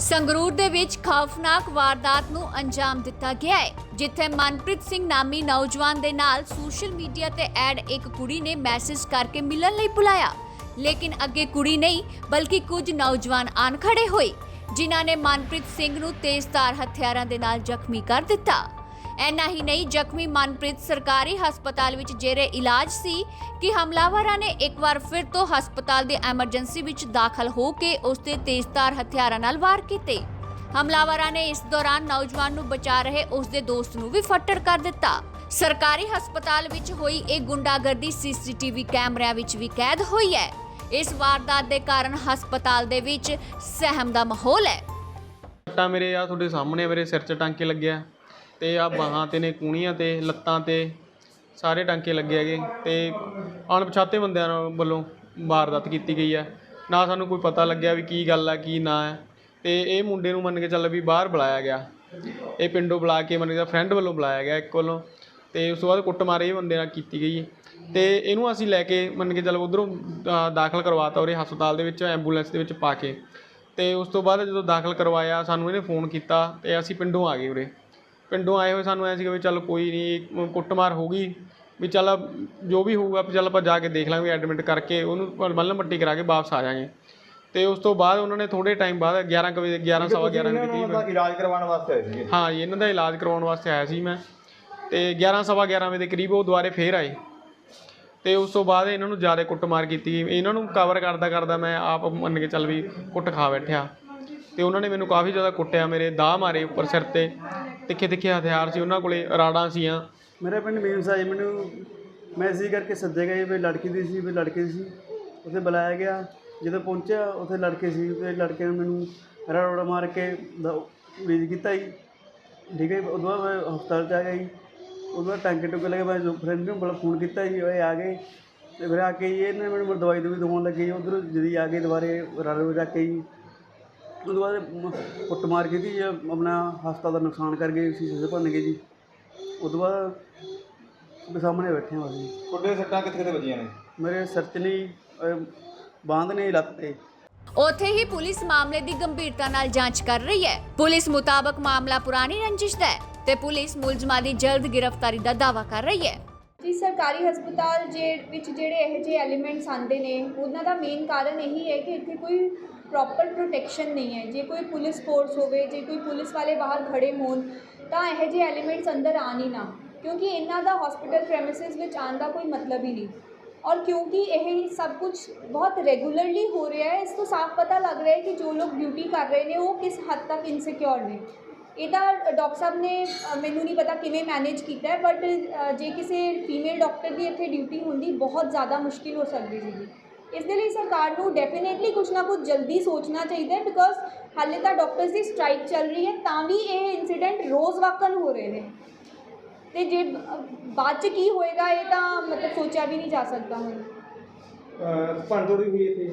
ਸੰਗਰੂਰ ਦੇ ਵਿੱਚ ਖੌਫਨਾਕ ਵਾਰਦਾਤ ਨੂੰ ਅੰਜਾਮ ਦਿੱਤਾ ਗਿਆ ਹੈ, ਜਿੱਥੇ ਮਨਪ੍ਰੀਤ ਸਿੰਘ ਨਾਮੀ ਨੌਜਵਾਨ ਦੇ ਨਾਲ ਸੋਸ਼ਲ ਮੀਡੀਆ ਤੇ ਐਡ ਇੱਕ ਕੁੜੀ ਨੇ ਮੈਸੇਜ ਕਰਕੇ ਮਿਲਣ ਲਈ ਬੁਲਾਇਆ। ਲੇਕਿਨ ਅੱਗੇ ਕੁੜੀ ਨਹੀਂ, ਬਲਕਿ ਕੁਝ ਨੌਜਵਾਨ ਆਣ ਖੜੇ ਹੋਏ, ਜਿਨ੍ਹਾਂ ਨੇ ਮਨਪ੍ਰੀਤ ਸਿੰਘ ਨੂੰ ਤੇਜ਼ਧਾਰ ਹਥਿਆਰਾਂ ਦੇ ਨਾਲ ਜ਼ਖਮੀ ਕਰ ਦਿੱਤਾ। ਐਨਾ ਹੀ ਨਹੀਂ, ਜ਼ਖਮੀ ਮਨਪ੍ਰੀਤ ਸਰਕਾਰੀ ਹਸਪਤਾਲ ਵਿੱਚ ਜੇਰੇ ਇਲਾਜ ਸੀ ਕਿ ਹਮਲਾਵਰਾਂ ਨੇ ਇੱਕ ਵਾਰ ਫਿਰ ਤੋਂ ਹਸਪਤਾਲ ਦੇ ਐਮਰਜੈਂਸੀ ਵਿੱਚ ਦਾਖਲ ਹੋ ਕੇ ਉਸ ਤੇ ਤੇਜ਼ਧਾਰ ਹਥਿਆਰਾਂ ਨਾਲ ਵਾਰ ਕੀਤੇ। ਹਮਲਾਵਰਾਂ ਨੇ ਇਸ ਦੌਰਾਨ ਨੌਜਵਾਨ ਨੂੰ ਬਚਾ ਰਹੇ ਉਸ ਦੇ ਦੋਸਤ ਨੂੰ ਵੀ ਫੱਟੜ ਕਰ ਦਿੱਤਾ। ਸਰਕਾਰੀ ਹਸਪਤਾਲ ਵਿੱਚ ਹੋਈ ਇਹ ਗੁੰਡਾਗਰਦੀ ਸੀਸੀਟੀਵੀ ਕੈਮਰਿਆਂ ਵਿੱਚ ਵੀ ਕੈਦ ਹੋਈ ਹੈ। ਇਸ ਵਾਰਦਾਤ ਦੇ ਕਾਰਨ ਹਸਪਤਾਲ ਦੇ ਵਿੱਚ ਸਹਿਮ ਦਾ ਮਾਹੌਲ ਹੈ। ਸੱਟਾਂ ਮੇਰੇ ਆ ਤੁਹਾਡੇ ਸਾਹਮਣੇ ਮੇਰੇ ਸਿਰ 'ਚ ਟਾਂਕੇ ਲੱਗਿਆ ਤੇ ਆ ਬਾਹਾਂ ਤੇ ਨੇ ਕੂਣੀਆਂ ਤੇ, ਲੱਤਾਂ ਤੇ ਸਾਰੇ ਟਾਂਕੇ ਲੱਗੇ ਹੈਗੇ ਤੇ ਅਣਪਛਾਤੇ ਬੰਦਿਆਂ ਨਾਲ ਵੱਲੋਂ ਵਾਰਦਾਤ ਕੀਤੀ ਗਈ ਹੈ। ਨਾ ਸਾਨੂੰ ਕੋਈ ਪਤਾ ਲੱਗਿਆ ਵੀ ਕੀ ਗੱਲ ਆ, ਕੀ ਨਾ ਹੈ। ਤੇ ਇਹ ਮੁੰਡੇ ਨੂੰ ਮੰਨ ਕੇ ਚੱਲ ਵੀ ਬਾਹਰ ਬੁਲਾਇਆ ਗਿਆ। ਇਹ ਪਿੰਡੋਂ ਬੁਲਾ ਕੇ ਮੰਨ ਕੇ ਫਰੈਂਡ ਵੱਲੋਂ ਬੁਲਾਇਆ ਗਿਆ ਇੱਕ ਵੱਲੋਂ। ਤੇ ਉਸ ਤੋਂ ਬਾਅਦ ਕੁੱਟਮਾਰ ਇਹ ਬੰਦੇ ਨਾਲ ਕੀਤੀ ਗਈ। ਤੇ ਇਹਨੂੰ ਅਸੀਂ ਲੈ ਕੇ ਮੰਨ ਕੇ ਚੱਲ ਉਧਰੋਂ ਦਾਖਲ ਕਰਵਾਤਾ ਉਰੇ ਹਸਪਤਾਲ ਦੇ ਵਿੱਚ, ਐਂਬੂਲੈਂਸ ਦੇ ਵਿੱਚ ਪਾ ਕੇ। ਤੇ ਉਸ ਤੋਂ ਬਾਅਦ ਜਦੋਂ ਦਾਖਲ ਕਰਵਾਇਆ, ਸਾਨੂੰ ਇਹਨੇ ਫੋਨ ਕੀਤਾ ਤੇ ਅਸੀਂ ਪਿੰਡੋਂ ਆ ਗਏ ਉਰੇ। ਪਿੰਡੋਂ ਆਏ ਹੋਏ ਸਾਨੂੰ ਐਂ ਸੀਗਾ ਵੀ ਚੱਲ ਕੋਈ ਨਹੀਂ ਕੁੱਟਮਾਰ ਹੋ ਗਈ ਵੀ ਚੱਲ ਜੋ ਵੀ ਹੋਊਗਾ ਵੀ ਚੱਲ ਆਪਾਂ ਜਾ ਕੇ ਦੇਖ ਲਾਂਗੇ ਐਡਮਿਟ ਕਰਕੇ ਉਹਨੂੰ ਮੱਲਮ ਪੱਟੀ ਕਰਾ ਕੇ ਵਾਪਸ ਆ ਜਾਾਂਗੇ। ਤੇ ਉਸ ਤੋਂ ਬਾਅਦ ਉਹਨਾਂ ਨੇ ਥੋੜੇ ਟਾਈਮ ਬਾਅਦ 11 ਕੁ ਵਜੇ 11 ਸਵਾ 11 ਵਜੇ ਇਹਨਾਂ ਕਰੀਬ ਦਾ ਇਲਾਜ ਕਰਵਾਉਣ ਵਾਸਤੇ ਆਏ ਸੀਗੇ। ਹਾਂ ਜੀ ਇਹਨਾਂ ਦਾ ਇਲਾਜ ਕਰਵਾਉਣ ਵਾਸਤੇ ਆਇਆ ਸੀ ਮੈਂ। ਤੇ 11 ਸਵਾ 11 ਵਜੇ ਦੇ ਕਰੀਬ ਉਹ ਦੁਬਾਰੇ ਫੇਰ ਆਏ। ਤੇ ਉਸ ਤੋਂ ਬਾਅਦ ਇਹਨਾਂ ਨੂੰ ਜ਼ਿਆਦਾ ਕੁੱਟਮਾਰ ਕੀਤੀ। ਇਹਨਾਂ ਨੂੰ ਕਵਰ ਕਰਦਾ ਕਰਦਾ ਮੈਂ ਆਪ ਮੰਨ ਕੇ ਚੱਲ ਵੀ ਕੁੱਟ ਖਾ ਬੈਠਿਆ। ਤੇ ਉਹਨਾਂ ਨੇ ਮੈਨੂੰ ਕਾਫੀ ਜ਼ਿਆਦਾ ਕੁੱਟਿਆ ਮੇਰੇ ਦਾਅ ਮਾਰੇ ਉੱਪਰ ਸਿਰ ਤੇ। ਤਿੱਖੇ ਤਿੱਖੇ ਹਥਿਆਰ ਸੀ, ਉਹਨਾਂ ਕੋਲੇ ਰਾੜਾਂ ਸੀਆਂ। ਮੇਰਾ ਪਿੰਡ ਮੀਮਸਾ ਜੀ ਮੈਨੂੰ ਮੈਸੇਜ ਕਰਕੇ ਸੱਦੇ ਗਏ ਵੀ ਲੜਕੀ ਦੀ ਸੀ, ਵੀ ਲੜਕੇ ਦੀ ਸੀ। ਉੱਥੇ ਬੁਲਾਇਆ ਗਿਆ। ਜਦੋਂ ਪਹੁੰਚਿਆ, ਉੱਥੇ ਲੜਕੇ ਸੀ, ਤੇ ਲੜਕੇ ਨੇ ਮੈਨੂੰ ਰੋੜਾ ਮਾਰ ਕੇ ਰੀਜ ਕੀਤਾ ਜੀ। ਠੀਕ ਹੈ ਉਦੋਂ ਬਾਅਦ ਮੈਂ ਹਸਪਤਾਲ ਚ ਆ ਗਿਆ ਜੀ। ਉਦੋਂ ਬਾਅਦ ਟਾਂਕੇ ਟੁਕੇ ਲੱਗੇ, ਮੈਂ ਫਰੈਂਡ ਨੂੰ ਬੜਾ ਫੋਨ ਕੀਤਾ ਜੀ, ਉਹ ਆ ਗਏ। ਤੇ ਫਿਰ ਆ ਕੇ ਜੀ, ਇਹਨੇ ਮੈਨੂੰ ਦਵਾਈ ਦਵਾਈ ਦਵਾਉਣ ਲੱਗੇ ਉਧਰ ਜਦੀ ਆ ਗਏ, ਦੁਬਾਰੇ ਰਲ ਜਾ ਕੇ ਜੀ। ਉਦੋਂ ਬਾਅਦ ਮ- ਕੁੱਟਮਾਰ ਕੀਤੀ ਜੀ ਆਪਣਾ ਹਸਪਤਾਲ ਦਾ ਨੁਕਸਾਨ ਕਰ ਗਏ ਸ਼ੀਸ਼ੇ ਦੇ ਭੰਨ ਗਏ ਜੀ। ਉਦੋਂ ਬਾਅਦ ਵੀ ਸਾਹਮਣੇ ਬੈਠੇ ਹਾਂ ਅਸੀਂ। ਤੁਹਾਡੇ ਸੱਟਾਂ ਕਿੱਥੇ ਕਿੱਥੇ ਵੱਜੀਆਂ ਨੇ? ਮੇਰੇ ਸਿਰ 'ਚ ਨਹੀਂ ਅਹ, ਬਾਂਹ ਨੇ ਲੱਤ ਤੇ। ਉੱਥੇ ਹੀ ਪੁਲਿਸ ਮਾਮਲੇ ਦੀ ਗੰਭੀਰਤਾ ਨਾਲ ਜਾਂਚ ਕਰ ਰਹੀ ਹੈ। ਪੁਲਿਸ ਮੁਤਾਬਕ ਮਾਮਲਾ ਪੁਰਾਣੀ ਰੰਜਿਸ਼ ਦਾ ਹੈ ਤੇ ਪੁਲਿਸ ਮੁਲਜ਼ਮਾਂ ਦੀ ਜਲਦ ਗ੍ਰਿਫਤਾਰੀ ਦਾ ਦਾਅਵਾ ਕਰ ਰਹੀ ਹੈ। ਜੀ ਸਰਕਾਰੀ ਹਸਪਤਾਲ ਜੇ ਵਿੱਚ ਜਿਹੜੇ ਇਹੋ ਜਿਹੇ ਐਲੀਮੈਂਟਸ ਆਉਂਦੇ ਨੇ ਉਹਨਾਂ ਦਾ ਮੇਨ ਕਾਰਨ ਇਹੀ ਹੈ ਕਿ ਇੱਥੇ ਕੋਈ ਪ੍ਰੋਪਰ ਪ੍ਰੋਟੈਕਸ਼ਨ ਨਹੀਂ ਹੈ। ਜੇ ਕੋਈ ਪੁਲਿਸ ਫੋਰਸ ਹੋਵੇ, ਜੇ ਕੋਈ ਪੁਲਿਸ ਵਾਲੇ ਬਾਹਰ ਖੜੇ ਹੋਣ, ਤਾਂ ਇਹੋ ਜਿਹੇ ਐਲੀਮੈਂਟਸ ਅੰਦਰ ਆਣ ਹੀ ਨਾ। ਕਿਉਂਕਿ ਇਹਨਾਂ ਦਾ ਹਸਪੀਟਲ ਪ੍ਰੈਮਿਸਿਸ ਵਿੱਚ ਆਉਣ ਦਾ ਕੋਈ ਮਤਲਬ ਹੀ ਨਹੀਂ। ਔਰ ਕਿਉਂਕਿ ਇਹ ਸਭ ਕੁਝ ਬਹੁਤ ਰੈਗੂਲਰਲੀ ਹੋ ਰਿਹਾ ਹੈ, ਇਸ ਤੋਂ ਸਾਫ਼ ਪਤਾ ਲੱਗ ਰਿਹਾ ਹੈ ਕਿ ਜੋ ਲੋਕ ਡਿਊਟੀ ਕਰ ਰਹੇ ਨੇ, ਉਹ ਕਿਸ ਹੱਦ ਤੱਕ ਇਨਸਿਕਿਉਰ ਨੇ। ਇਹਦਾ ਡਾਕਟਰ ਸਾਹਿਬ ਨੇ ਮੈਨੂੰ ਨਹੀਂ ਪਤਾ ਕਿਵੇਂ ਮੈਨੇਜ ਕੀਤਾ ਹੈ ਬਟ ਜੇ ਕਿਸੇ ਫੀਮੇਲ ਡਾਕਟਰ ਦੀ ਇੱਥੇ ਡਿਊਟੀ ਹੁੰਦੀ, ਬਹੁਤ ਜ਼ਿਆਦਾ ਮੁਸ਼ਕਿਲ ਹੋ ਸਕਦੀ ਸੀਗੀ। ਇਸ ਦੇ ਲਈ ਸਰਕਾਰ ਨੂੰ ਡੈਫੀਨੇਟਲੀ ਕੁਝ ਨਾ ਕੁਝ ਜਲਦੀ ਸੋਚਣਾ ਚਾਹੀਦਾ ਹੈ ਬਿਕੋਜ਼ ਹਾਲੇ ਤਾਂ ਡਾਕਟਰਸ ਦੀ ਸਟ੍ਰਾਈਕ ਚੱਲ ਰਹੀ ਹੈ, ਤਾਂ ਵੀ ਇਹ ਇਨਸੀਡੈਂਟ ਰੋਜ਼ ਵਾਕਨ ਹੋ ਰਹੇ ਨੇ। ਤੇ ਜੇ ਬਾਅਦ ਚ ਕੀ ਹੋਏਗਾ, ਇਹ ਤਾਂ ਮਤਲਬ ਸੋਚਿਆ ਵੀ ਨਹੀਂ ਜਾ ਸਕਦਾ ਹੁਣ। ਭੰਡੋੜੀ ਹੋਈ ਇੱਥੇ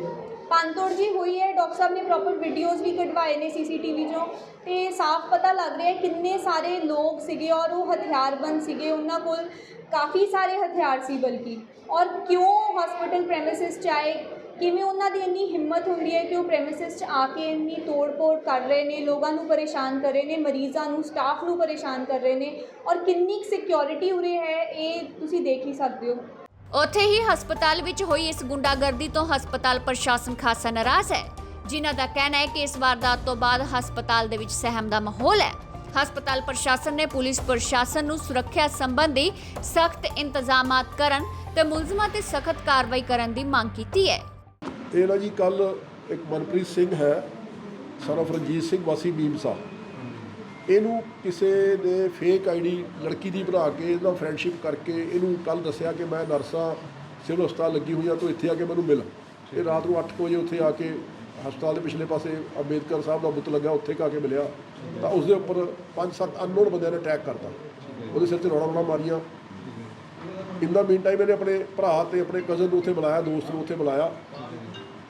ਪੰਤੋੜ ਜੀ ਹੋਈ ਹੈ ਡਾਕਟਰ ਸਾਹਿਬ ਨੇ ਪ੍ਰੋਪਰ ਵੀਡੀਓਜ਼ ਵੀ ਕਢਵਾਏ ਨੇ ਸੀਸੀਟੀਵੀ ਚੋਂ ਤੇ ਸਾਫ਼ ਪਤਾ ਲੱਗ ਰਿਹਾ ਹੈ ਕਿੰਨੇ ਸਾਰੇ ਲੋਕ ਸੀਗੇ ਔਰ ਉਹ ਹਥਿਆਰਬੰਦ ਸੀਗੇ ਉਹਨਾਂ ਕੋਲ ਕਾਫੀ ਸਾਰੇ ਹਥਿਆਰ ਸੀ ਬਲਕਿ ਔਰ ਕਿਉਂ ਹਸਪੀਟਲ ਪ੍ਰੈਮਿਸਿਸ ਚ ਆਏ ਕਿਵੇਂ ਉਹਨਾਂ ਦੀ ਇੰਨੀ ਹਿੰਮਤ ਹੁੰਦੀ ਹੈ ਕਿ ਉਹ ਪ੍ਰੈਮਿਸਿਸ ਚ ਆ ਕੇ ਇੰਨੀ ਤੋੜ ਫੋੜ ਕਰ ਰਹੇ ਨੇ ਲੋਕਾਂ ਨੂੰ ਪਰੇਸ਼ਾਨ ਕਰ ਰਹੇ ਨੇ ਮਰੀਜ਼ਾਂ ਨੂੰ ਸਟਾਫ ਨੂੰ ਪਰੇਸ਼ਾਨ ਕਰ ਰਹੇ ਨੇ ਔਰ ਕਿੰਨੀ ਸਿਕਿਉਰਿਟੀ ਉਰੇ ਹੈ ਇਹ ਤੁਸੀਂ ਦੇਖ ਹੀ ਸਕਦੇ ਹੋ ਉੱਥੇ ਹੀ ਹਸਪਤਾਲ ਵਿੱਚ ਹੋਈ ਇਸ ਗੁੰਡਾਗਰਦੀ ਤੋਂ ਹਸਪਤਾਲ ਪ੍ਰਸ਼ਾਸਨ ਖਾਸਾ ਨਾਰਾਜ਼ ਹੈ, ਜਿਨ੍ਹਾਂ ਦਾ ਕਹਿਣਾ ਹੈ ਕਿ ਇਸ ਵਾਰਦਾਤ ਤੋਂ ਬਾਅਦ ਹਸਪਤਾਲ ਦੇ ਵਿੱਚ ਸਹਿਮ ਦਾ ਮਾਹੌਲ ਹੈ। ਹਸਪਤਾਲ ਪ੍ਰਸ਼ਾਸਨ ਨੇ ਪੁਲਿਸ ਪ੍ਰਸ਼ਾਸਨ ਨੂੰ ਸੁਰੱਖਿਆ ਸੰਬੰਧੀ ਸਖਤ ਇੰਤਜ਼ਾਮਾਤ ਕਰਨ ਤੇ ਮੁਲਜ਼ਮਾਂ ਤੇ ਸਖਤ ਕਾਰਵਾਈ ਕਰਨ ਦੀ ਮੰਗ ਕੀਤੀ ਹੈ। ਇਹ ਨਾ ਜੀ ਕੱਲ ਇੱਕ ਮਨਪ੍ਰੀਤ ਸਿੰਘ ਹੈ son ਰਣਜੀਤ ਸਿੰਘ ਵਾਸੀ ਬੀਮਸਾ ਇਹਨੂੰ ਕਿਸੇ ਨੇ ਫੇਕ ਆਈਡੀ ਲੜਕੀ ਦੀ ਬਣਾ ਕੇ ਇਹਦਾ ਫਰੈਂਡਸ਼ਿਪ ਕਰਕੇ ਇਹਨੂੰ ਕੱਲ ਦੱਸਿਆ ਕਿ ਮੈਂ ਨਰਸਾਂ ਸਿਵਲ ਹਸਪਤਾਲ ਲੱਗੀ ਹੋਈ ਆ ਤੂੰ ਇੱਥੇ ਆ ਕੇ ਮੈਨੂੰ ਮਿਲ। ਇਹ ਰਾਤ ਨੂੰ 8 ਵਜੇ ਉੱਥੇ ਆ ਕੇ ਹਸਪਤਾਲ ਦੇ ਪਿਛਲੇ ਪਾਸੇ ਅੰਬੇਦਕਰ ਸਾਹਿਬ ਦਾ ਬੁੱਤ ਲੱਗਾ ਉੱਥੇ ਆ ਕੇ ਮਿਲਿਆ। ਤਾਂ ਉਸ ਦੇ ਉੱਪਰ 5-7 ਅਨਨੋਨ ਬੰਦਿਆਂ ਨੇ ਅਟੈਕ ਕਰਤਾ। ਉਹਦੇ ਸਿਰ ਤੇ ਰੌਣਾ ਰੌਣਾ ਮਾਰੀਆਂ। ਇਨ ਦਾ ਮੀਨ ਟਾਈਮ ਇਹਨੇ ਆਪਣੇ ਭਰਾ ਤੇ ਆਪਣੇ ਕਜ਼ਨ ਨੂੰ ਉੱਥੇ ਬੁਲਾਇਆ ਦੋਸਤ ਨੂੰ ਉੱਥੇ ਬੁਲਾਇਆ।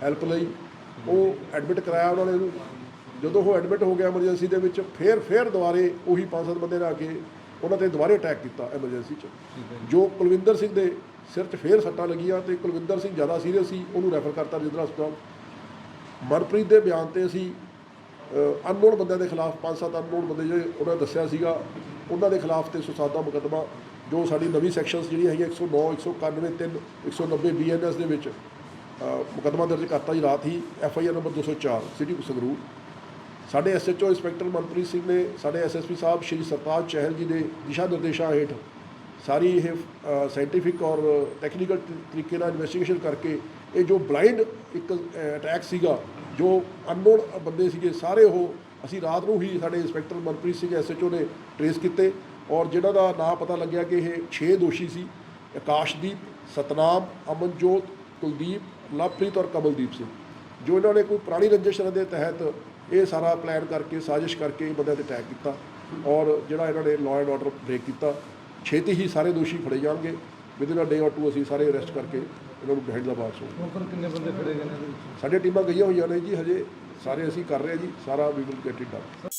ਹੈਲਪ ਲਈ। ਉਹ ਐਡਮਿਟ ਕਰਾਇਆ ਉਹਨਾਂ ਨੇ ਇਹਨੂੰ। ਜਦੋਂ ਉਹ ਐਡਮਿਟ ਹੋ ਗਿਆ ਐਮਰਜੈਂਸੀ ਦੇ ਵਿੱਚ ਫੇਰ ਫੇਰ ਦੁਬਾਰੇ ਉਹੀ ਪੰਜ ਸੱਤ ਬੰਦੇ ਨੇ ਆ ਕੇ ਉਹਨਾਂ ਤੇ ਦੁਬਾਰੇ ਅਟੈਕ ਕੀਤਾ ਐਮਰਜੈਂਸੀ 'ਚ। ਜੋ ਕੁਲਵਿੰਦਰ ਸਿੰਘ ਦੇ ਸਿਰ 'ਚ ਫੇਰ ਸੱਟਾਂ ਲੱਗੀਆਂ ਤੇ ਕੁਲਵਿੰਦਰ ਸਿੰਘ ਜ਼ਿਆਦਾ ਸੀਰੀਅਸ ਸੀ ਉਹਨੂੰ ਰੈਫਰ ਕਰਤਾ ਰਜਿੰਦਰਾ ਹਸਪਤਾਲ। ਮਨਪ੍ਰੀਤ ਦੇ ਬਿਆਨ ਤੇ ਅਸੀਂ ਅਨਨੋਨ ਬੰਦਿਆਂ ਦੇ ਖਿਲਾਫ ਪੰਜ ਸੱਤ ਅਨਨੋਨ ਬੰਦੇ ਜਿਹੜੇ ਉਹਨਾਂ ਨੇ ਦੱਸਿਆ ਸੀਗਾ ਉਹਨਾਂ ਦੇ ਖਿਲਾਫ ਤੇ ਸੁਸਾਦਾ ਮੁਕੱਦਮਾ ਜੋ ਸਾਡੀ ਨਵੀਂ ਸੈਕਸ਼ਨਸ ਜਿਹੜੀਆਂ ਹੈਗੀਆਂ 109 191 3 190 ਬੀਐਨਐਸ ਦੇ ਵਿੱਚ ਅ, ਮੁਕੱਦਮਾ ਦਰਜ ਕਰਤਾ ਜੀ ਰਾਤ ਹੀ F I R number 204 city Sangrur ਸਾਡੇ ਐਸਐਚਓ ਇੰਸਪੈਕਟਰ ਮਨਪ੍ਰੀਤ ਸਿੰਘ ਨੇ, ਸਾਡੇ ਐਸਐਸਪੀ ਸਾਹਿਬ ਸ਼੍ਰੀ ਸਰਤਾਜ ਚਹਿਲ ਜੀ ਦੇ ਦਿਸ਼ਾ ਨਿਰਦੇਸ਼ਾਂ ਹੇਠ ਸਾਰੀ ਇਹ ਸਾਇੰਟੀਫਿਕ ਔਰ ਟੈਕਨੀਕਲ ਤਰੀਕੇ ਨਾਲ ਇਨਵੈਸਟੀਗੇਸ਼ਨ ਕਰਕੇ ਇਹ ਜੋ ਬਲਾਈਂਡ ਇੱਕ ਅਟੈਕ ਸੀਗਾ, ਜੋ ਅਨਨੋਨ ਬੰਦੇ ਸੀਗੇ, ਸਾਰੇ ਉਹ ਅਸੀਂ ਰਾਤ ਨੂੰ ਹੀ ਸਾਡੇ ਇੰਸਪੈਕਟਰ ਮਨਪ੍ਰੀਤ ਸਿੰਘ ਐਸਐਚਓ ਨੇ ਟਰੇਸ ਕੀਤੇ ਔਰ ਜਿਹੜਾ ਦਾ ਨਾਂ ਪਤਾ ਲੱਗਿਆ ਕਿ ਇਹ 6 ਦੋਸ਼ੀ ਸੀ, ਆਕਾਸ਼ਦੀਪ, ਸਤਨਾਮ, ਅਮਨਜੋਤ, ਕੁਲਦੀਪ, ਲਵਪ੍ਰੀਤ ਔਰ ਕਮਲਦੀਪ ਸਿੰਘ। ਜੋ ਇਹਨਾਂ ਨੇ ਕੋਈ ਪੁਰਾਣੀ ਰੰਜਿਸ਼ ਦੇ ਤਹਿਤ ਇਹ ਸਾਰਾ ਪਲਾਨ ਕਰਕੇ ਸਾਜ਼ਿਸ਼ ਕਰਕੇ ਇਹ ਬੰਦਿਆਂ ਤੇ ਅਟੈਕ ਕੀਤਾ ਔਰ ਜਿਹੜਾ ਇਹਨਾਂ ਨੇ ਲਾਅ ਐਂਡ ਆਰਡਰ ਬ੍ਰੇਕ ਕੀਤਾ ਛੇਤੀ ਹੀ ਸਾਰੇ ਦੋਸ਼ੀ ਫੜੇ ਜਾਣਗੇ। ਵਿਦਿਨ ਅ ਡੇ ਔਰ ਟੂ ਅਸੀਂ ਸਾਰੇ ਅਰੈਸਟ ਕਰਕੇ ਇਹਨਾਂ ਨੂੰ ਬਿਹਾਈਂਡ ਦਾ ਬਾਕਸ ਹੋਊਗਾ ਹੁਣ ਪਰ ਕਿੰਨੇ ਬੰਦੇ ਫੜੇ ਗਏ ਨੇ ਸਾਡੇ ਟੀਮਾਂ ਗਈਆਂ ਹੋਈਆਂ ਨੇ ਜੀ ਹਜੇ ਸਾਰੇ ਅਸੀਂ ਕਰ ਰਹੇ ਹਾਂ ਜੀ ਸਾਰਾ we will get it done